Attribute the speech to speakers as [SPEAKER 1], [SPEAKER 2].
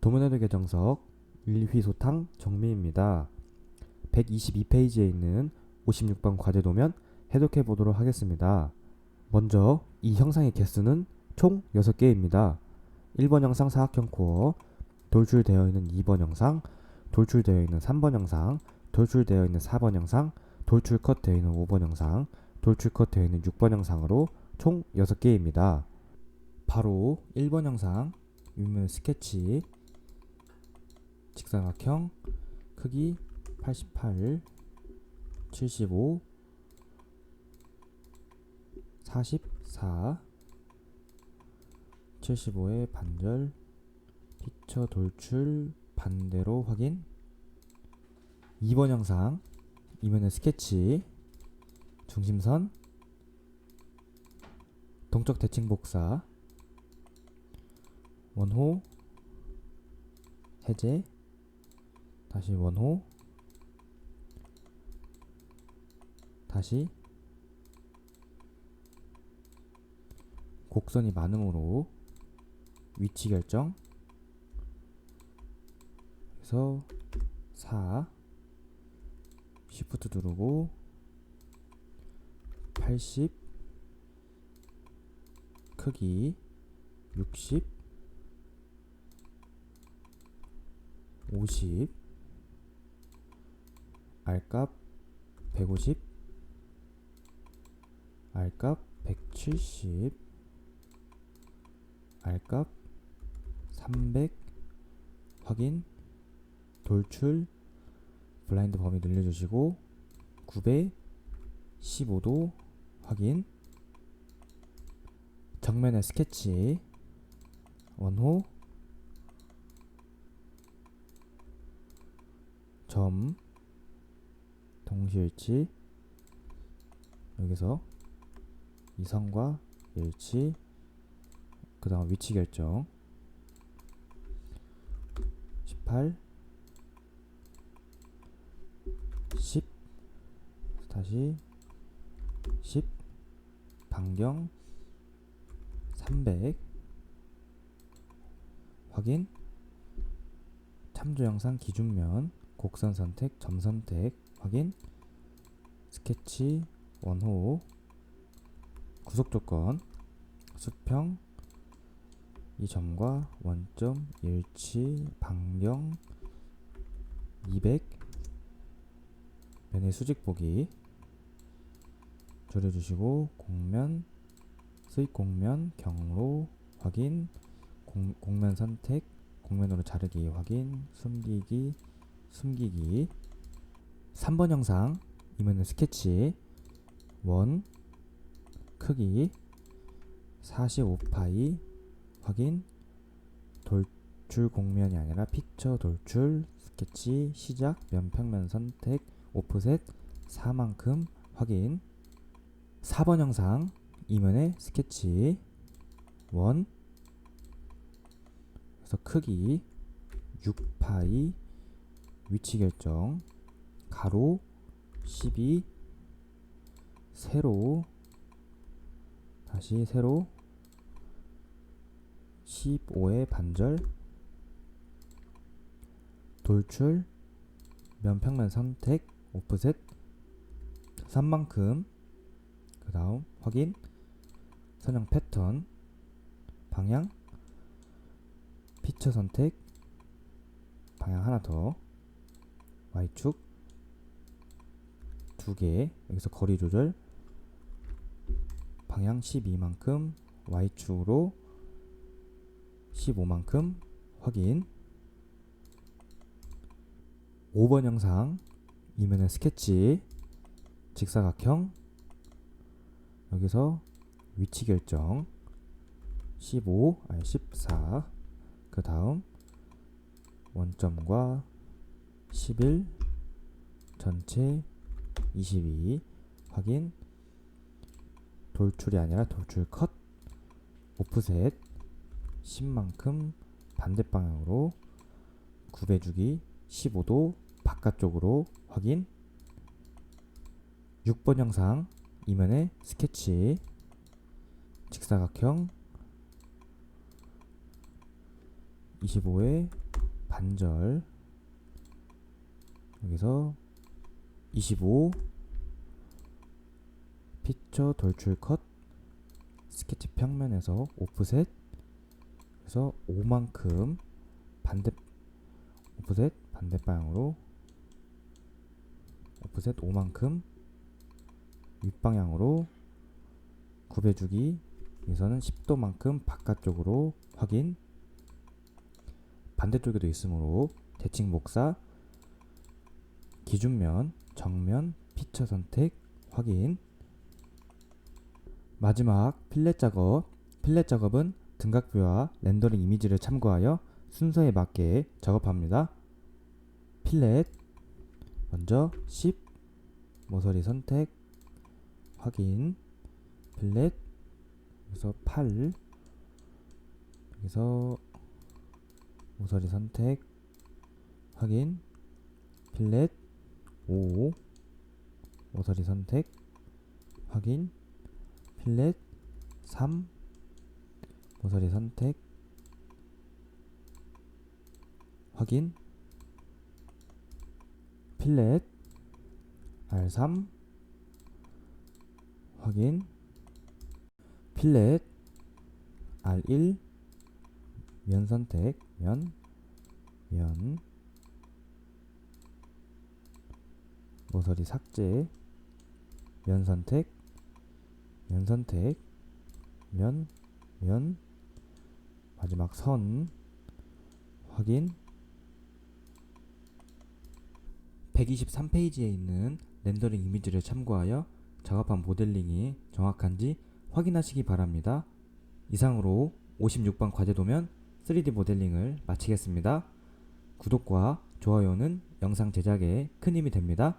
[SPEAKER 1] 도문회도 개정석 1휘소탕 정미입니다. 122페이지에 있는 56번 과제 도면 해독해 보도록 하겠습니다. 먼저 이 형상의 개수는 총 6개입니다. 1번 형상 사각형 코어, 돌출되어 있는 2번 형상, 돌출되어 있는 3번 형상, 돌출되어 있는 4번 형상, 돌출 컷 되어 있는 5번 형상, 돌출 컷 되어 있는 6번 형상으로 총 6개입니다. 바로 1번 형상 윗면 스케치 직사각형 크기 88 75 44 75의 반절 피처 돌출 반대로 확인. 2번 형상 이면의 스케치 중심선 동적 대칭 복사 원호 해제 다시 원호. 다시. 곡선이 많음으로 위치 결정. 그래서 4 쉬프트 누르고 80 크기 60 50 R값 150 R값 170 R값 300 확인. 돌출. 블라인드 범위 늘려주시고 900 15도 확인. 정면의 스케치. 원호. 점 동시일치 여기서 이선과 일치 그 다음 위치 결정. 18 10 다시 10 반경 300 확인. 참조 영상 기준면 곡선 선택 점 선택 확인. 스케치 원호 구속 조건. 수평. 이 점과 원점 일치 반경. 200 면의 수직 보기. 줄여주시고 곡면 수익 곡면 경로 확인. 공, 곡면 선택. 곡면으로 자르기 확인. 숨기기 숨기기 3번 영상 이면은 스케치 원 크기 45파이 확인. 돌출 곡면이 아니라 피처 돌출 스케치 시작 면평면 선택 오프셋 4만큼 확인. 4번 영상 이면에 스케치 원. 그래서 크기 6파이 위치 결정 가로 12 세로 다시 세로 15의 반절 돌출 면평면 선택 오프셋 3만큼 그 다음 확인 선형 패턴 방향 피처 선택 방향 하나 더 Y축 두 개 여기서 거리 조절. 방향 12만큼 Y축으로 15만큼 확인. 5번 영상 이면의 스케치 직사각형. 여기서 위치 결정 15 아니 14 그 다음 원점과 11 전체 22 확인. 돌출이 아니라 돌출 컷. 오프셋. 10만큼 반대 방향으로 9배 주기 15도 바깥쪽으로 확인. 6번 영상 이면에 스케치. 직사각형. 25에 반절. 여기서 25 피처 돌출 컷. 스케치 평면에서 오프셋. 그래서 5만큼 반대 오프셋 반대 방향으로 오프셋 5만큼 윗방향으로 굽해주기 여기서는 10도만큼 바깥쪽으로 확인. 반대쪽에도 있으므로 대칭 목사 기준면 정면 피처 선택 확인. 마지막 필렛 작업. 필렛 작업은 등각뷰와 렌더링 이미지를 참고하여 순서에 맞게 작업합니다. 필렛. 먼저 10 모서리 선택 확인. 필렛. 여기서 8 여기서 모서리 선택 확인. 필렛 5 모서리 선택. 확인. 필렛. 3 모서리 선택. 확인. 필렛. R3 확인. 필렛. R1 면 선택. 면, 면 모서리 삭제 면 선택 면 선택 면, 면 마지막 선 확인 123페이지에 있는 렌더링 이미지를 참고하여 작업한 모델링이 정확한지 확인하시기 바랍니다. 이상으로 56번 과제도면 3D 모델링을 마치겠습니다. 구독과 좋아요는 영상 제작에 큰 힘이 됩니다.